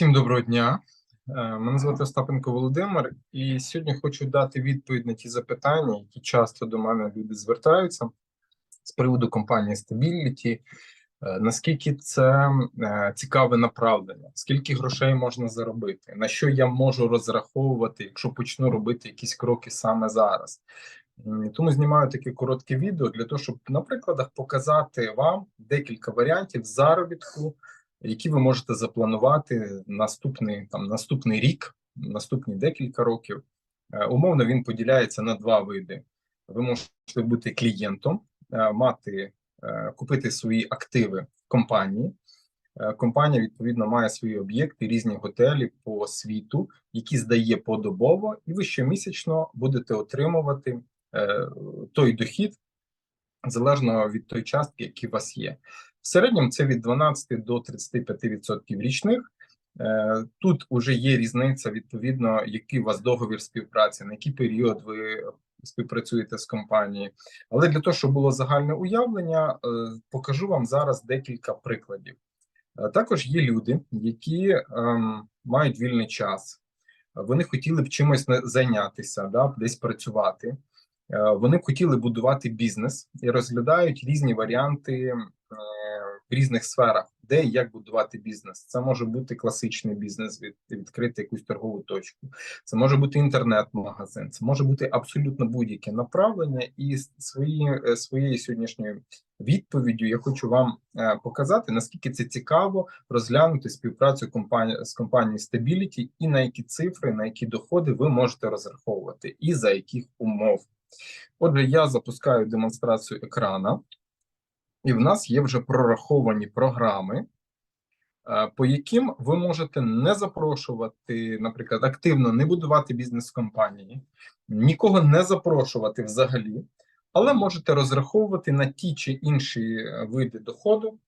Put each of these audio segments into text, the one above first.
Всім доброго дня. Е, Мене звати Остапенко Володимир, і сьогодні хочу дати відповідь на ті запитання, які часто до мене люди звертаються з приводу компанії Stability. Е, Наскільки це е, цікаве направлення, скільки грошей можна заробити, на що я можу розраховувати, якщо почну робити якісь кроки саме зараз. Тому знімаю таке коротке відео для того, щоб на прикладах показати вам декілька варіантів заробітку, які ви можете запланувати наступний там наступний рік, наступні декілька років. Е, Умовно він поділяється на два види. Ви можете бути клієнтом, е, мати е, купити свої активи в компанії. Компанія відповідно має свої об'єкти, різні готелі по світу, які здає подобово, і ви щомісячно будете отримувати той дохід залежно від той частки, які у вас є. В середньому це від 12 до 35% річних. Е, Тут вже є різниця відповідно, який у вас договір співпраці, на який період ви співпрацюєте з компанією. Але для того, щоб було загальне уявлення, е, покажу вам зараз декілька прикладів. Е, Також є люди, які ем, мають вільний час. Вони хотіли б чимось зайнятися, да, десь працювати. Вони хотіли будувати бізнес і розглядають різні варіанти е, різних сферах, де і як будувати бізнес. Це може бути класичний бізнес, від відкрити якусь торгову точку. Це може бути інтернет-магазин, це може бути абсолютно будь-яке направлення. І свої, е, своєю сьогоднішньою відповіддю я хочу вам е, показати, наскільки це цікаво розглянути співпрацю компанії з компанією Stability і на які цифри, на які доходи ви можете розраховувати, і за яких умов. Отже, я запускаю демонстрацію екрана, і в нас є вже прораховані програми, е, по яким ви можете не запрошувати, наприклад, активно не будувати бізнес компанії, нікого не запрошувати взагалі, але можете розраховувати на ті чи інші е, види доходу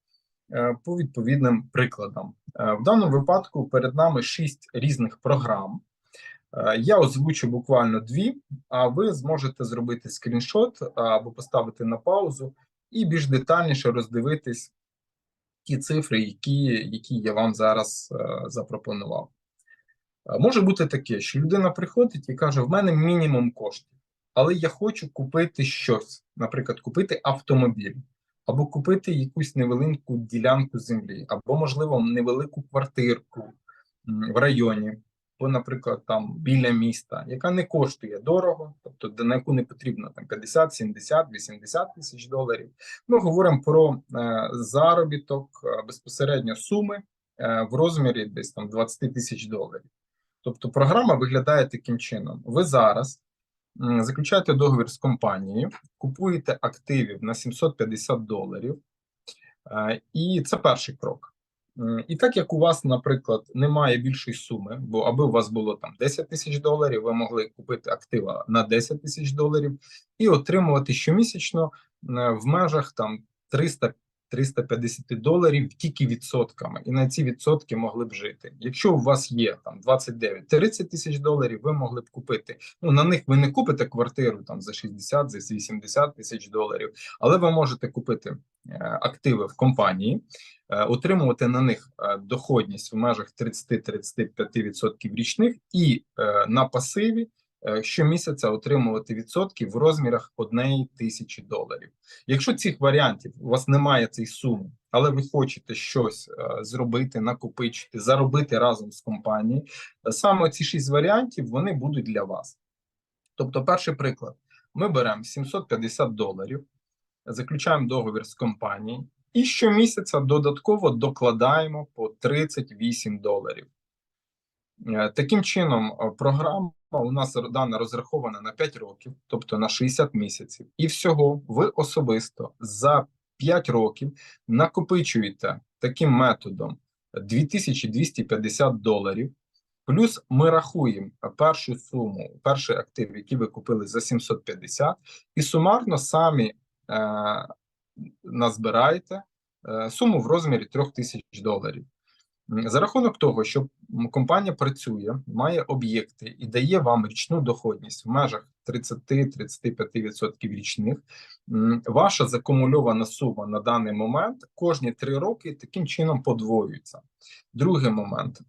е, по відповідним прикладам. В даному випадку перед нами шість різних програм. Я озвучу буквально дві, а ви зможете зробити скріншот або поставити на паузу і більш детальніше роздивитись ті цифри, які, які я вам зараз е, запропонував. Е, Може бути таке, що людина приходить і каже: в мене мінімум коштів, але я хочу купити щось, наприклад, купити автомобіль, або купити якусь невелику ділянку землі, або, можливо, невелику квартирку в районі, або, наприклад, там біля міста, яка не коштує дорого, тобто на яку не потрібно там 50, 70, 80 тисяч доларів. Ми говоримо про е, заробіток е, безпосередньо суми е, в розмірі десь там 20 тисяч доларів. Тобто програма виглядає таким чином: ви зараз м, заключаєте договір з компанією, купуєте активів на 750 доларів, е, і це перший крок. І так як у вас, наприклад, немає більшої суми, бо аби у вас було там 10 тисяч доларів, ви могли купити актива на 10 тисяч доларів і отримувати щомісячно е, в межах там 300 350 доларів тільки відсотками, і на ці відсотки могли б жити. Якщо у вас є там 29-30 тисяч доларів, ви могли б купити. Ну на них ви не купите квартиру там за 60, за 80 тисяч доларів, але ви можете купити е, активи в компанії, е, отримувати на них е, доходність в межах 30-35% річних, і на пасиві щомісяця отримувати відсотки в розмірах однієї тисячі доларів. Якщо цих варіантів у вас немає цієї суми, але ви хочете щось е, зробити, накопичити, заробити разом з компанією, е, саме ці шість варіантів вони будуть для вас. Тобто, перший приклад: ми беремо 750 доларів, заключаємо договір з компанією, і щомісяця додатково докладаємо по 38 доларів. Е, Таким чином, е, програма у нас дана розрахована на 5 років, тобто на 60 місяців, і всього ви особисто за 5 років накопичуєте таким методом 2250 доларів. Плюс ми рахуємо першу суму, перший актив, який ви купили за 750, і сумарно самі е, назбираєте е, суму в розмірі 3000 доларів. За рахунок того, що компанія працює, має об'єкти і дає вам річну доходність в межах 30-35% річних, ваша закумульована сума на даний момент кожні три роки таким чином подвоюється. Другий момент: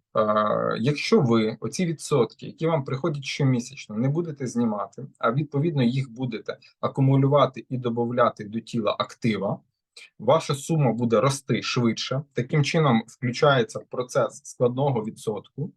якщо ви оці відсотки, які вам приходять щомісячно, не будете знімати, а відповідно їх будете акумулювати і додати до тіла актива, ваша сума буде рости швидше. Таким чином включається процес складного відсотку,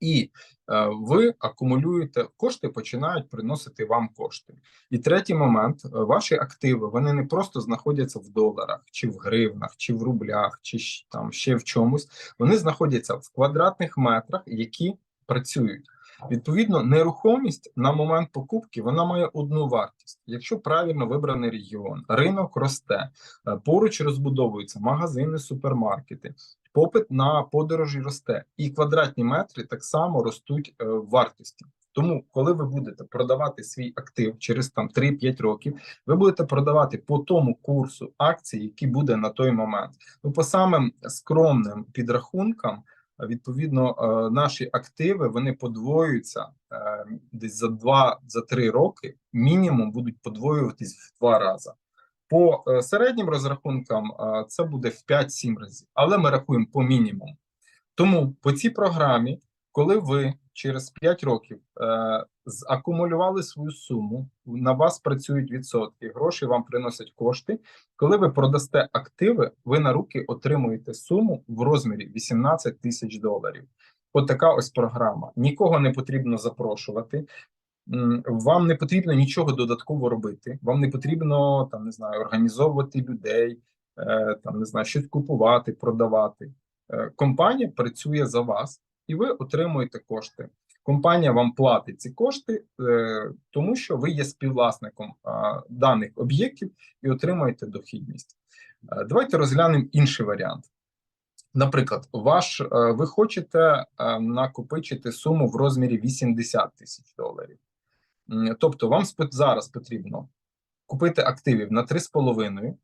і е, ви акумулюєте кошти, починають приносити вам кошти. І третій момент: е, ваші активи вони не просто знаходяться в доларах, чи в гривнах, чи в рублях, чи там ще в чомусь. Вони знаходяться в квадратних метрах, які працюють. Відповідно, нерухомість на момент покупки вона має одну вартість. Якщо правильно вибраний регіон, ринок росте, е, поруч розбудовуються магазини, супермаркети, попит на подорожі росте, і квадратні метри так само ростуть е, в вартості. Тому, коли ви будете продавати свій актив через там 3-5 років, ви будете продавати по тому курсу акцій, який буде на той момент. Ну, по самим скромним підрахункам, е, відповідно, е, наші активи вони подвоюються е, десь за 2-3 роки. Мінімум будуть подвоюватись в два рази. По е, середнім розрахункам це буде в 5-7 разів, але ми рахуємо по мінімуму. Тому по цій програмі, коли ви через 5 років закумулювали свою суму, на вас працюють відсотки, гроші вам приносять кошти. Коли ви продасте активи, ви на руки отримуєте суму в розмірі 18 тисяч доларів. От така ось програма. Нікого не потрібно запрошувати. Вам не потрібно нічого додатково робити. Вам не потрібно там не знаю, організовувати людей, е, там не знаю, щось купувати, продавати. Е, Компанія працює за вас, і ви отримуєте кошти. Компанія вам платить ці кошти, е, тому що ви є співвласником даних об'єктів і отримуєте дохідність. Е, Давайте розглянемо інший варіант. Наприклад, ваш е, ви хочете накопичити суму в розмірі 80 тисяч доларів. Тобто, вам зараз потрібно купити активів на 3,5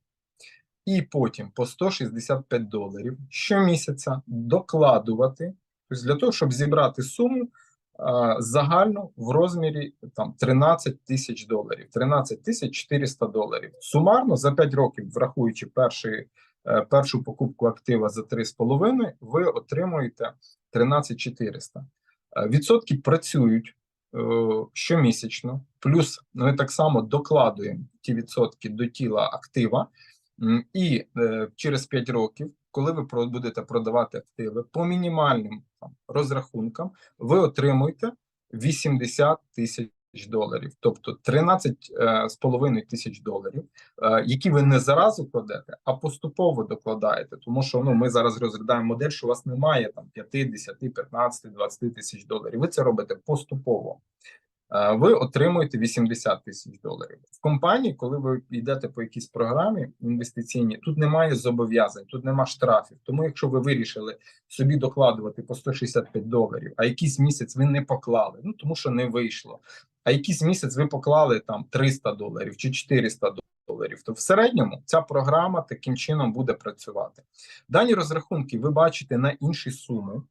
і потім по 165 доларів щомісяця докладувати, тобто для того, щоб зібрати суму а, загальну в розмірі там 13 тисяч доларів, 13 тисяч 400 доларів. Сумарно за 5 років, врахуючи перший, е, першу покупку актива за 3,5, ви отримуєте 13 400. Е, Відсотки працюють е, щомісячно, плюс ми так само докладуємо ті відсотки до тіла актива, і через 5 років, коли ви будете продавати активи по мінімальним там, розрахункам, ви отримуєте 80 тисяч доларів, тобто 13 е, тисяч доларів, е, які ви не заразу кладете, а поступово докладаєте. Тому що ну ми зараз розглядаємо модель, що у вас немає там 5, 10, 15, 20 тисяч доларів. Ви це робите поступово. Е, Ви отримуєте 80 тисяч доларів в компанії, коли ви йдете по якійсь програмі інвестиційній, тут немає зобов'язань, тут нема штрафів. Тому, якщо ви вирішили собі докладувати по 165 доларів, а якийсь місяць ви не поклали, ну тому що не вийшло. А якийсь місяць ви поклали там 300 доларів чи 400 доларів, то в середньому ця програма таким чином буде працювати. Дані розрахунки ви бачите на інші суми.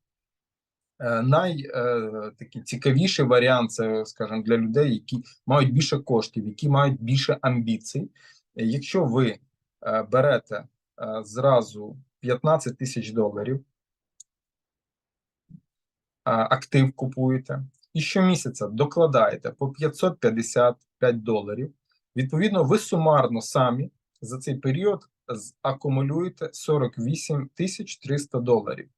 Е, Най е, цікавіший варіант це, скажімо, для людей, які мають більше коштів, які мають більше амбіцій. Е, Якщо ви берете зразу 15 тисяч доларів, актив купуєте, і щомісяця докладаєте по 555 доларів. Відповідно, ви сумарно самі за цей період акумулюєте 48 тисяч 300 доларів.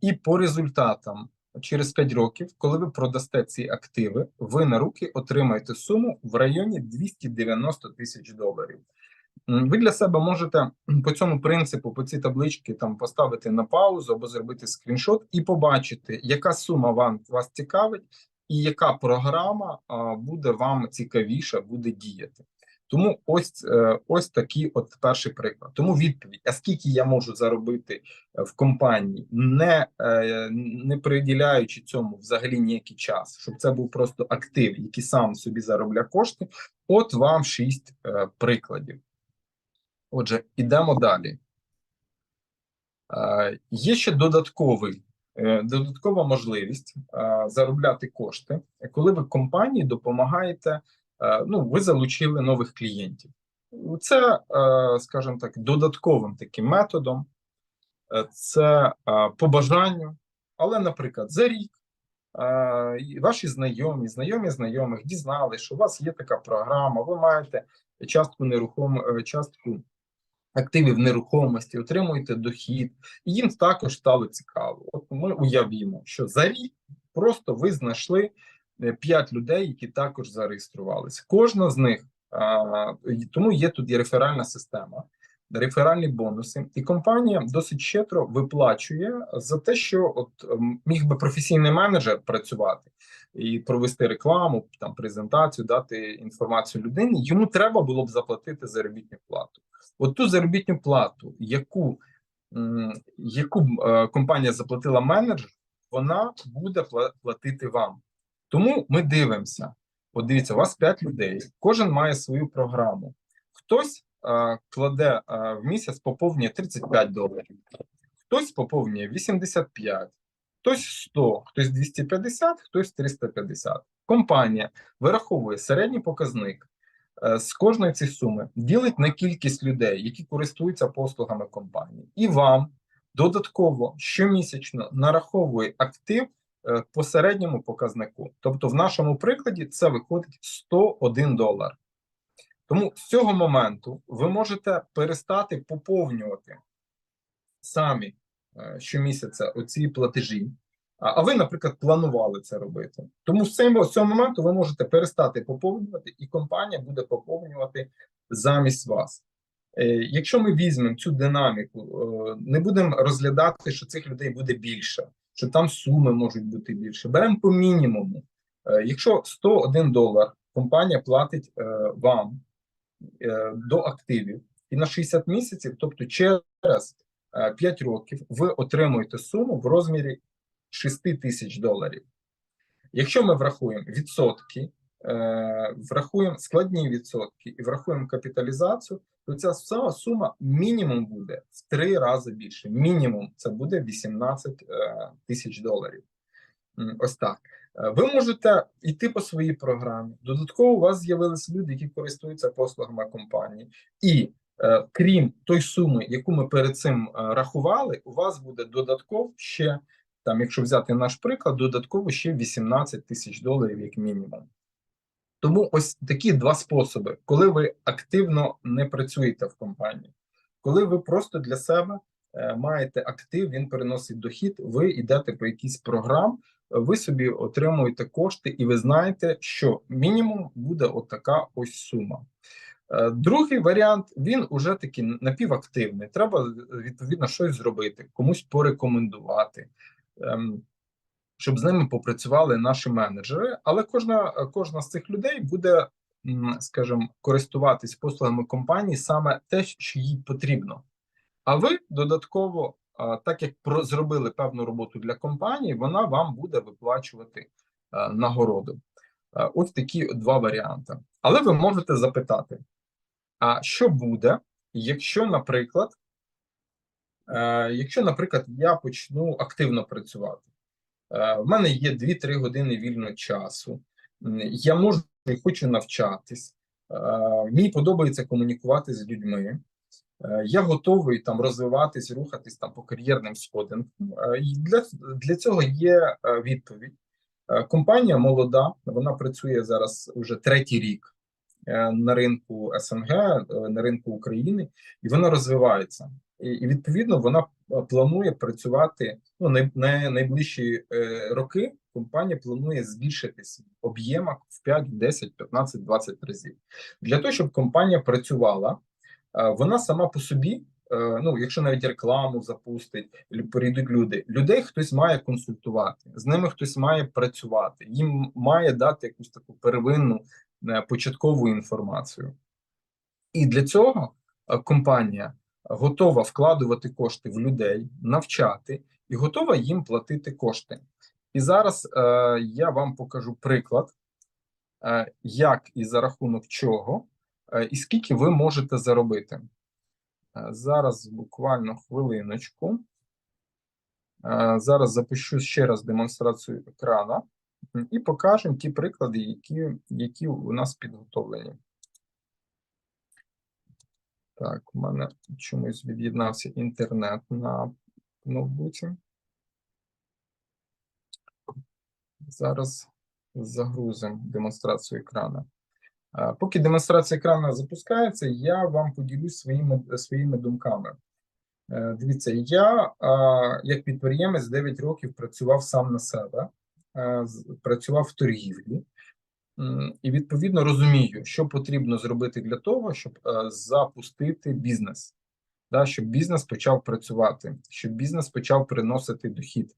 І по результатам через 5 років, коли ви продасте ці активи, ви на руки отримаєте суму в районі 290 тисяч доларів. Ви для себе можете по цьому принципу, по цій табличці там поставити на паузу або зробити скріншот і побачити, яка сума вам вас цікавить, і яка програма а, буде вам цікавіша, буде діяти. Тому ось е, ось такий от перший приклад. Тому відповідь: а скільки я можу заробити е, в компанії, не, е, не приділяючи цьому взагалі ніякий час, щоб це був просто актив, який сам собі заробляє кошти. От вам шість прикладів. Отже, ідемо далі. Є ще додатковий, додаткова можливість е, заробляти кошти, коли ви компанії допомагаєте. Е, Ну, ви залучили нових клієнтів. Це, е, скажімо так, додатковим таким методом, е, це по бажанню, але, наприклад, за рік ваші знайомі, знайомі знайомих дізнали, що у вас є така програма, ви маєте частку нерухом, частку активів нерухомості, отримуєте дохід, і їм також стало цікаво. От ми уявімо, що за рік просто ви знайшли 5 людей, які також зареєструвалися. Кожна з них тому є тут і реферальна система, реферальні бонуси, і компанія досить щедро виплачує за те, що от ем, міг би професійний менеджер працювати і провести рекламу, там презентацію, дати інформацію людині. Йому треба було б заплатити заробітну плату. От ту заробітну плату, яку яку е, компанія заплатила менеджеру, вона буде платити вам. Тому ми дивимося. От дивіться, у вас 5 людей, кожен має свою програму. Хтось е, кладе е, в місяць, поповнює 35 доларів, хтось поповнює 85, хтось 100, хтось 250, хтось 350. Компанія вираховує середній показник е, з кожної цієї суми, ділить на кількість людей, які користуються послугами компанії, і вам додатково щомісячно нараховує актив по середньому показнику. Тобто, в нашому прикладі це виходить 101 долар. Тому з цього моменту ви можете перестати поповнювати самі е, щомісяця оці платежі. А ви, наприклад, планували це робити. Тому з цього, моменту ви можете перестати поповнювати, і компанія буде поповнювати замість вас. Е, Якщо ми візьмемо цю динаміку, е, не будемо розглядати, що цих людей буде більше, що там суми можуть бути більше. Беремо по мінімуму. Е, Якщо 101 долар компанія платить е, вам е, до активів, і на 60 місяців, тобто через е, 5 років, ви отримуєте суму в розмірі 6 тисяч доларів. Якщо ми врахуємо відсотки, врахуємо складні відсотки і врахуємо капіталізацію, то ця сама сума мінімум буде в три рази більше. Мінімум це буде 18 е, тисяч доларів. Ось так. Е, Ви можете йти по своїй програмі. Додатково у вас з'явилися люди, які користуються послугами компанії, і е, крім той суми, яку ми перед цим рахували, у вас буде додатково ще там, якщо взяти наш приклад, додатково ще 18 тисяч доларів, як мінімум. Тому ось такі два способи, коли ви активно не працюєте в компанії, коли ви просто для себе е, маєте актив, він переносить дохід, ви йдете по якійсь програм, ви собі отримуєте кошти, і ви знаєте, що мінімум буде отака ось сума. Е, Другий варіант він уже такий напівактивний. Треба відповідно щось зробити, комусь порекомендувати, ем, щоб з ними попрацювали наші менеджери. Але кожна, кожна з цих людей буде, скажімо, користуватись послугами компанії саме те, що їй потрібно. А ви додатково, так як зробили певну роботу для компанії, вона вам буде виплачувати нагороду. А, Ось такі два варіанти. Але ви можете запитати: а що буде, якщо, наприклад, е, якщо, наприклад, я почну активно працювати? Е, В мене є 2-3 години вільного часу. Я можу і хочу навчатись. Е, Мені подобається комунікувати з людьми. Е, Я готовий там розвиватись, рухатись там по кар'єрним сходинкам. Для, для цього є відповідь. Компанія молода, вона працює зараз уже третій рік на ринку СНГ, на ринку України, і вона розвивається. І, відповідно вона е, планує працювати ну, най, найближчі е, роки. Компанія планує збільшитись в об'ємах в 5, 10, 15, 20 разів. Для того, щоб компанія працювала, е, вона сама по собі, ну якщо навіть рекламу запустить, прийдуть люди, людей хтось має консультувати, з ними хтось має працювати, їм має дати якусь таку первинну початкову інформацію. І для цього компанія готова вкладувати кошти в людей, навчати і готова їм платити кошти. І зараз е, я вам покажу приклад, е, як і за рахунок чого, е, і скільки ви можете заробити. Е, зараз буквально хвилиночку. Е, Зараз запущу ще раз демонстрацію екрана і покажемо ті приклади, які, які у нас підготовлені. Так, у мене чомусь від'єднався інтернет на ноутбуці. Зараз загрузимо демонстрацію екрана. Е, Поки демонстрація екрану запускається, я вам поділюсь своїми, своїми думками. Е, Дивіться, я як підприємець 9 років працював сам на себе, е, працював в торгівлі і відповідно розумію, що потрібно зробити для того, щоб е, запустити бізнес, да, щоб бізнес почав працювати, щоб бізнес почав приносити дохід.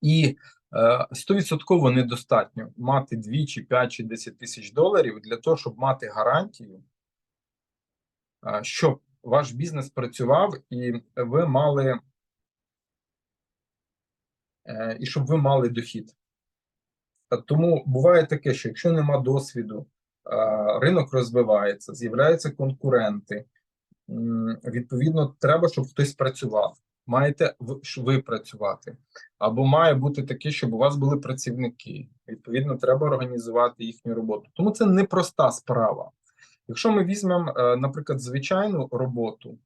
І е, стовідсотково недостатньо мати 2 чи 5 чи 10 тисяч доларів для того, щоб мати гарантію, е, щоб ваш бізнес працював і ви мали і щоб ви мали дохід. Тому буває таке, що якщо нема досвіду, ринок розвивається, з'являються конкуренти. Відповідно, треба, щоб хтось працював. Маєте ви працювати. Або має бути таке, щоб у вас були працівники. Відповідно, треба організувати їхню роботу. Тому це непроста справа. Якщо ми візьмемо, е, наприклад, звичайну роботу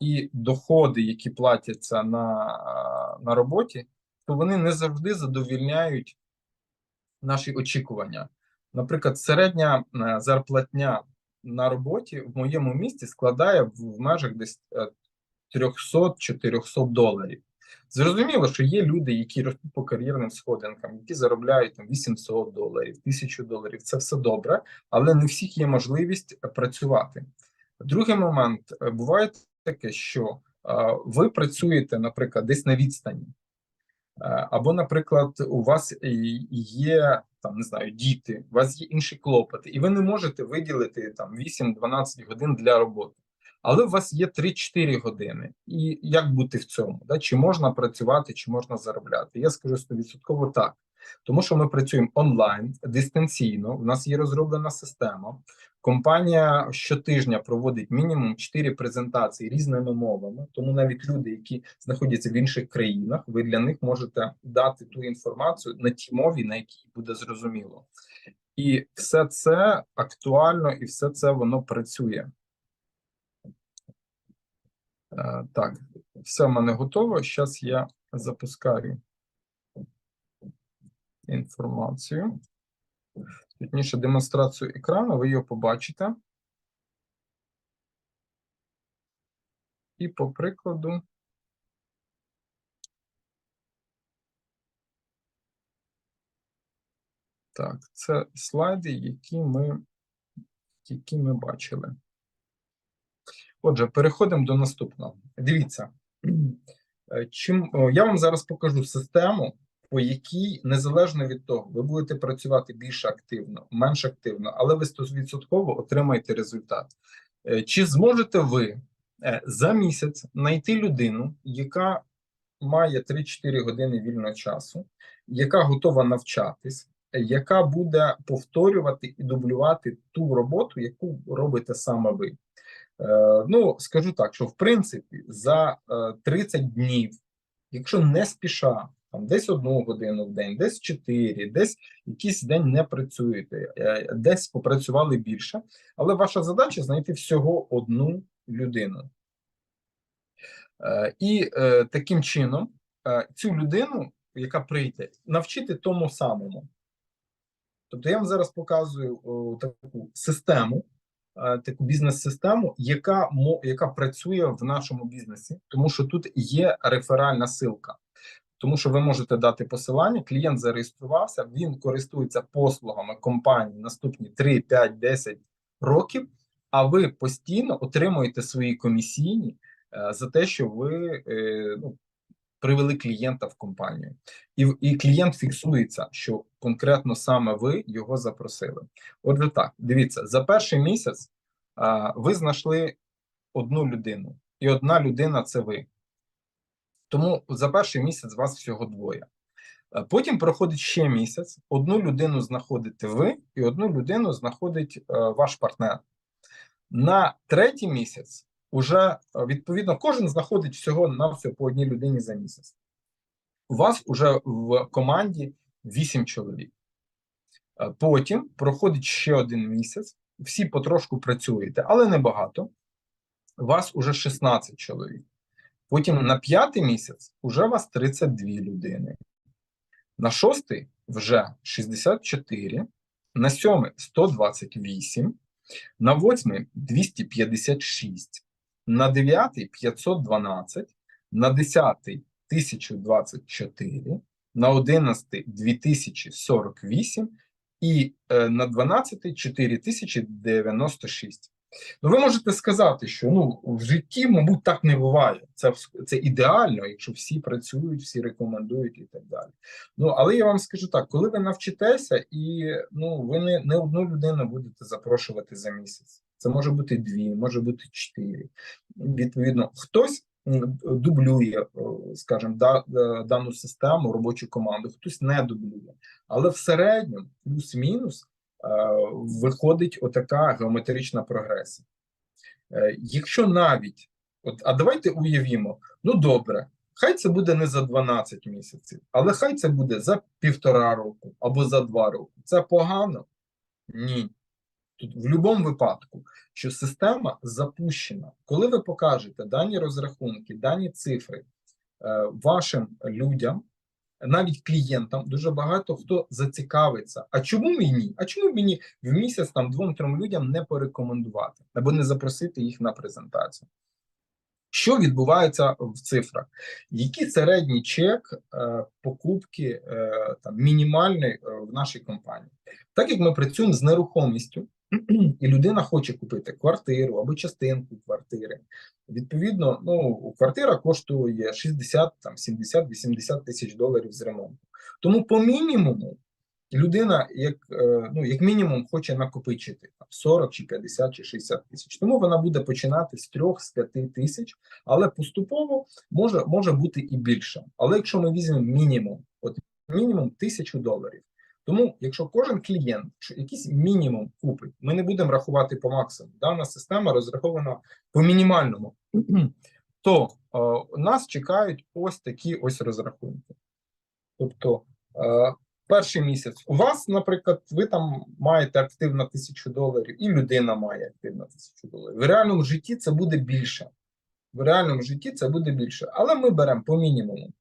і доходи, які платяться на, на роботі, то вони не завжди задовільняють наші очікування. Наприклад, середня е, зарплатня на роботі в моєму місті складає в межах десь е, 300-400 доларів. Зрозуміло, що є люди, які ростуть по кар'єрним сходинкам, які заробляють там 800 доларів, 1000 доларів. Це все добре, але не всіх є можливість е, працювати. Другий момент е, буває таке, що е, ви працюєте, наприклад, десь на відстані. Е, Або, наприклад, у вас є там не знаю, діти, у вас є інші клопоти, і ви не можете виділити там 8-12 годин для роботи. Але у вас є 3-4 години. І як бути в цьому? Да? Чи можна працювати, чи можна заробляти? Я скажу 100% так. Тому що ми працюємо онлайн, дистанційно. У нас є розроблена система. Компанія щотижня проводить мінімум 4 презентації різними мовами. Тому навіть люди, які знаходяться в інших країнах, ви для них можете дати ту інформацію на тій мові, на якій буде зрозуміло. І все це актуально, і все це воно працює. Е, Так, все в мене готово. Зараз я запускаю інформацію. Точніше, демонстрацію екрану, ви його побачите. І по прикладу. Так, це слайди, які ми, які ми бачили. Отже, переходимо до наступного. Дивіться, чим я вам зараз покажу систему, по якій незалежно від того, ви будете працювати більш активно, менш активно, але ви 100% отримаєте результат. Е, Чи зможете ви е, за місяць знайти людину, яка має 3-4 години вільного часу, яка готова навчатись, яка буде повторювати і дублювати ту роботу, яку робите саме ви? Е, Ну, скажу так, що в принципі за е, 30 днів, якщо не спіша, там десь одну годину в день, десь 4, десь якийсь день не працюєте, е, десь попрацювали більше, але ваша задача знайти всього одну людину. Е, І е, таким чином цю людину, яка прийде, навчити тому самому. Тобто я вам зараз показую таку систему, таку бізнес-систему, яка яка працює в нашому бізнесі, тому що тут є реферальна ссылка. Тому що ви можете дати посилання, клієнт зареєструвався, він користується послугами компанії наступні 3, 5, 10 років, а ви постійно отримуєте свої комісійні е, за те, що ви е, ну, привели клієнта в компанію. І, і клієнт фіксується, що конкретно саме ви його запросили. Отже, так, дивіться, за перший місяць ви знайшли одну людину, і одна людина це ви. Тому за перший місяць вас всього двоє. Е, Потім проходить ще місяць, одну людину знаходите ви, і одну людину знаходить е, ваш партнер. На третій місяць уже е, відповідно кожен знаходить всього на все по одній людині за місяць. у вас вже в команді 8 чоловік. Потім проходить ще один місяць, всі потрошку працюєте, але не багато. У вас уже 16 чоловік. Потім на п'ятий місяць уже вас 32 людини. На шостий вже 64, на сьомий 128, на восьмий 256, на дев'ятий 512, на десятий 1024, на одинадцятий 2048 і е, на 12 4096. Ну, ви можете сказати, що ну в житті, мабуть, так не буває. Це це ідеально, якщо всі працюють, всі рекомендують і так далі. Ну але я вам скажу так: коли ви навчитеся, і ну ви не, не одну людину будете запрошувати за місяць. Це може бути дві, може бути чотири. Відповідно, хтось дублює, скажімо, да, е, дану систему, робочу команду, хтось не дублює. Але в середньому, плюс-мінус, е, виходить отака геометрична прогресія. Е, Якщо навіть, от, а давайте уявімо, ну добре, хай це буде не за 12 місяців, але хай це буде за півтора року або за два роки. Це погано? Ні. Тут в будь-якому випадку, що система запущена, коли ви покажете дані розрахунки, дані цифри е, вашим людям, навіть клієнтам, дуже багато хто зацікавиться. А чому мені? А чому мені в місяць там двом-трьом людям не порекомендувати або не запросити їх на презентацію? Що відбувається в цифрах? Який середній чек е, покупки е, там мінімальний е, в нашій компанії? Так як ми працюємо з нерухомістю, і людина хоче купити квартиру або частинку квартири. Відповідно, ну квартира коштує 60, там 70, 80 тисяч доларів з ремонту. Тому по мінімуму людина, як е, ну як мінімум, хоче накопичити там, 40 чи 50 чи 60 тисяч. Тому вона буде починати з 3 з 5 тисяч, але поступово може, може бути і більше. Але якщо ми візьмемо мінімум, от мінімум тисячу доларів. Тому, якщо кожен клієнт якийсь мінімум купить, ми не будемо рахувати по максимуму. Дана система розрахована по мінімальному, то е, нас чекають ось такі ось розрахунки. Тобто, е, перший місяць у вас, наприклад, ви там маєте активно тисячу доларів, і людина має активно тисячу доларів. В реальному житті це буде більше. В реальному житті це буде більше, але ми беремо по мінімуму.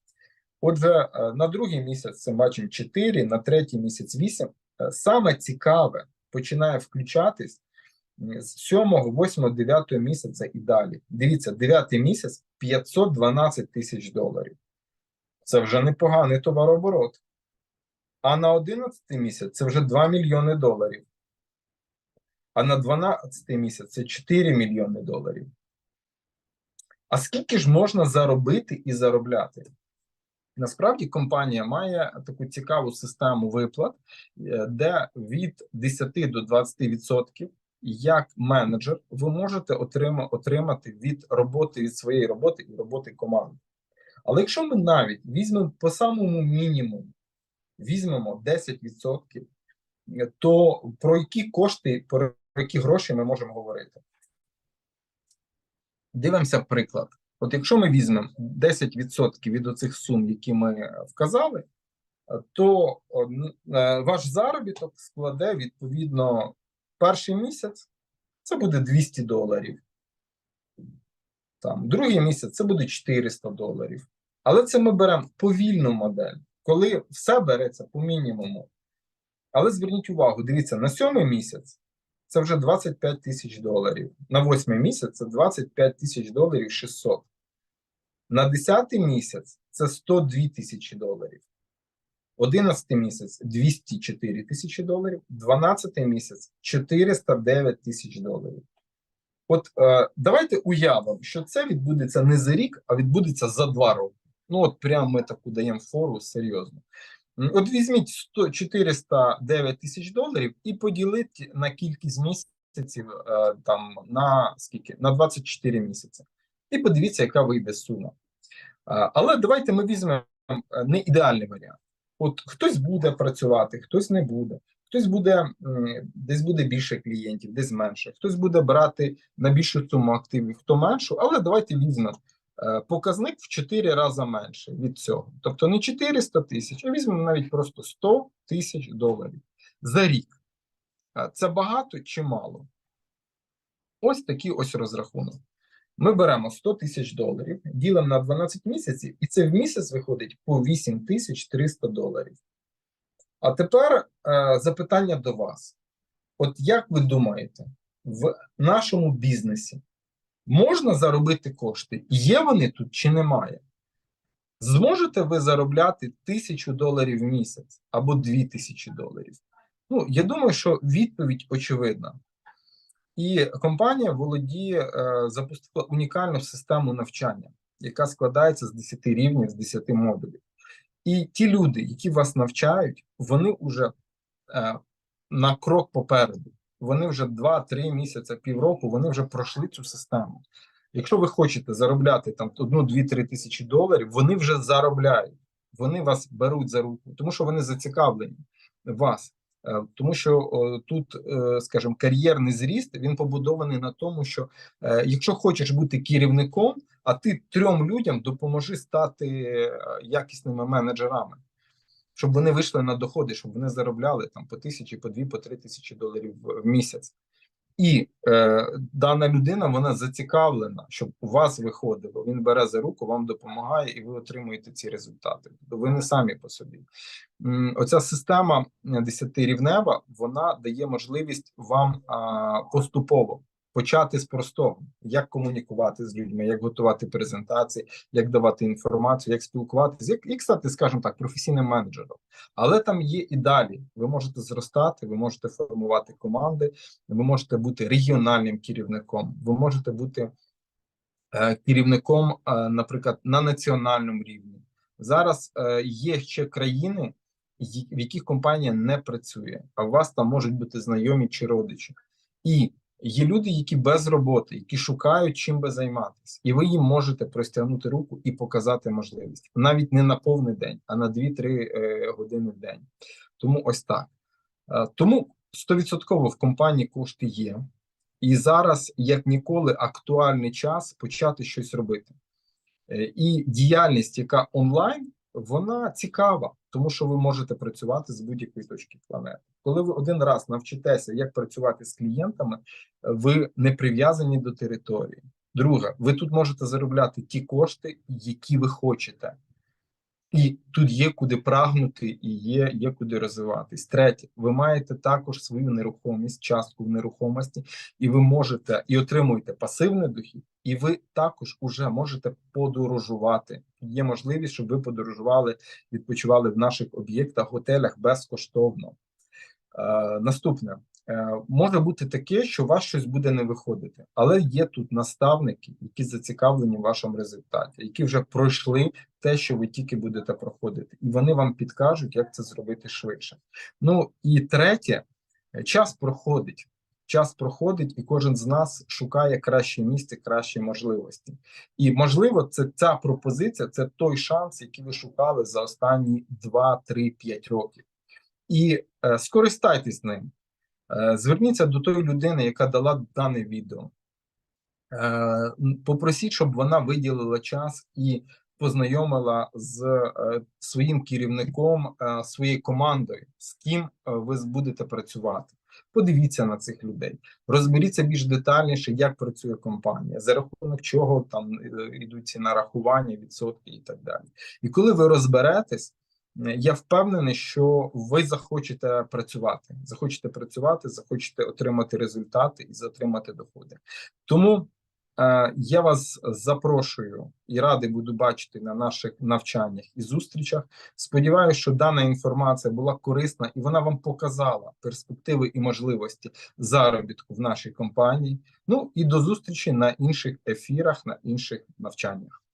Отже, е, на другий місяць це бачимо 4, на третій місяць 8. Е, Саме цікаве починає включатись з 7, 8, 9 місяця і далі. Дивіться, 9 місяць 512 тисяч доларів. Це вже непоганий товарооборот. А на 11 місяць це вже 2 мільйони доларів. А на 12 місяць це 4 мільйони доларів. А скільки ж можна заробити і заробляти? Насправді компанія має таку цікаву систему виплат, е, де від 10 до 20% як менеджер ви можете отримати від роботи від своєї роботи і роботи команди. Але якщо ми навіть візьмемо по самому мінімуму, візьмемо 10%, е, то про які кошти, про які гроші ми можемо говорити? Дивимося приклад. От якщо ми візьмемо 10% від оцих сум, які ми вказали, е, то е, ваш заробіток складе відповідно перший місяць це буде 200 доларів. Там, другий місяць це буде 400 доларів. Але це ми беремо повільну модель, коли все береться по мінімуму. Але зверніть увагу, дивіться, на сьомий місяць це вже 25 тисяч доларів. На восьмий місяць це 25 тисяч доларів 600. На 10 місяць це 102 тисячі доларів. 11 місяць 204 тисячі доларів, 12 місяць 409 тисяч доларів. От е, давайте уявимо, що це відбудеться не за рік, а відбудеться за два роки. Ну, от прямо ми таку даємо фору серйозно. От візьміть 100, 409 тисяч доларів і поділіть на кількість місяців е, там на скільки? На 24 місяці. І подивіться, яка вийде сума. Але давайте ми візьмемо е, не ідеальний варіант. От хтось буде працювати, хтось не буде. Хтось буде десь буде більше клієнтів, десь менше. Хтось буде брати на більшу суму активів, хто меншу. Але давайте візьмемо Е, Показник в 4 рази менше від цього. Тобто не 400 тисяч, а візьмемо навіть просто 100 тисяч доларів за рік. Е, Це багато чи мало? Ось такий ось розрахунок. Ми беремо 100 тисяч доларів, ділимо на 12 місяців, і це в місяць виходить по 8 тисяч 300 доларів. А тепер е, запитання до вас. От як ви думаєте, в нашому бізнесі можна заробити кошти? Є вони тут чи немає? Зможете ви заробляти тисячу доларів в місяць або дві тисячі доларів? Ну, я думаю, що відповідь очевидна. І компанія володіє, е, запустила унікальну систему навчання, яка складається з 10 рівнів, з 10 модулів. І ті люди, які вас навчають, вони вже е, на крок попереду. Вони вже 2-3 місяці, півроку, вони вже пройшли цю систему. Якщо ви хочете заробляти там одну, дві, три тисячі доларів, вони вже заробляють, вони вас беруть за руку, тому що вони зацікавлені вас. Е, Тому що тут, е, скажімо, кар'єрний зріст він побудований на тому, що е, якщо хочеш бути керівником, а ти трьом людям допоможи стати якісними менеджерами, щоб вони вийшли на доходи, щоб вони заробляли там по тисячі, по дві, по три тисячі доларів в місяць. І е, дана людина вона зацікавлена, щоб у вас виходило. Він бере за руку, вам допомагає, і ви отримуєте ці результати. Тобто ви не самі по собі. Оця система 10-рівнева, вона дає можливість вам а, поступово почати з простого, як комунікувати з людьми, як готувати презентації, як давати інформацію, як спілкуватися, як, як стати, скажімо так, професійним менеджером. Але там є і далі. Ви можете зростати, ви можете формувати команди, ви можете бути регіональним керівником, ви можете бути е, керівником, е, наприклад, на національному рівні. Зараз е, є ще країни, в яких компанія не працює, а у вас там можуть бути знайомі чи родичі. І є люди, які без роботи, які шукають чим би займатися, і ви їм можете простягнути руку і показати можливість навіть не на повний день, а на 2-3 е, години в день. Тому ось так. Е, Тому 100% в компанії кошти є, і зараз, як ніколи, актуальний час почати щось робити. Е, І діяльність, яка онлайн, вона цікава, тому що ви можете працювати з будь-якої точки планети. Коли ви один раз навчитеся, як працювати з клієнтами, ви не прив'язані до території. Друге, ви тут можете заробляти ті кошти, які ви хочете. І тут є куди прагнути, і є, є куди розвиватись. Третє, ви маєте також свою нерухомість, частку в нерухомості, і ви можете і отримуєте пасивний дохід, і ви також уже можете подорожувати. Є можливість, щоб ви подорожували, відпочивали в наших об'єктах, готелях безкоштовно. Е, наступне може бути таке, що у вас щось буде не виходити, але є тут наставники, які зацікавлені в вашому результаті, які вже пройшли те, що ви тільки будете проходити, і вони вам підкажуть, як це зробити швидше. Ну і третє, е, час проходить. Час проходить, і кожен з нас шукає краще місце, кращі можливості. І можливо, це ця пропозиція, це той шанс, який ви шукали за останні 2, 3, 5 років. І е, скористайтесь ним. Е, зверніться до тої людини, яка дала дане відео. Е, попросіть, щоб вона виділила час і познайомила з е, своїм керівником, своєю командою, з ким ви будете працювати. Подивіться на цих людей, розберіться більш детальніше, як працює компанія, за рахунок чого там йдуть ці нарахування, відсотки і так далі. І коли ви розберетесь, я впевнений, що ви захочете працювати, захочете працювати, захочете отримати результати і затримати доходи. Тому е, я вас запрошую і радий буду бачити на наших навчаннях і зустрічах. Сподіваюся, що дана інформація була корисна і вона вам показала перспективи і можливості заробітку в нашій компанії. Ну і до зустрічі на інших ефірах, на інших навчаннях.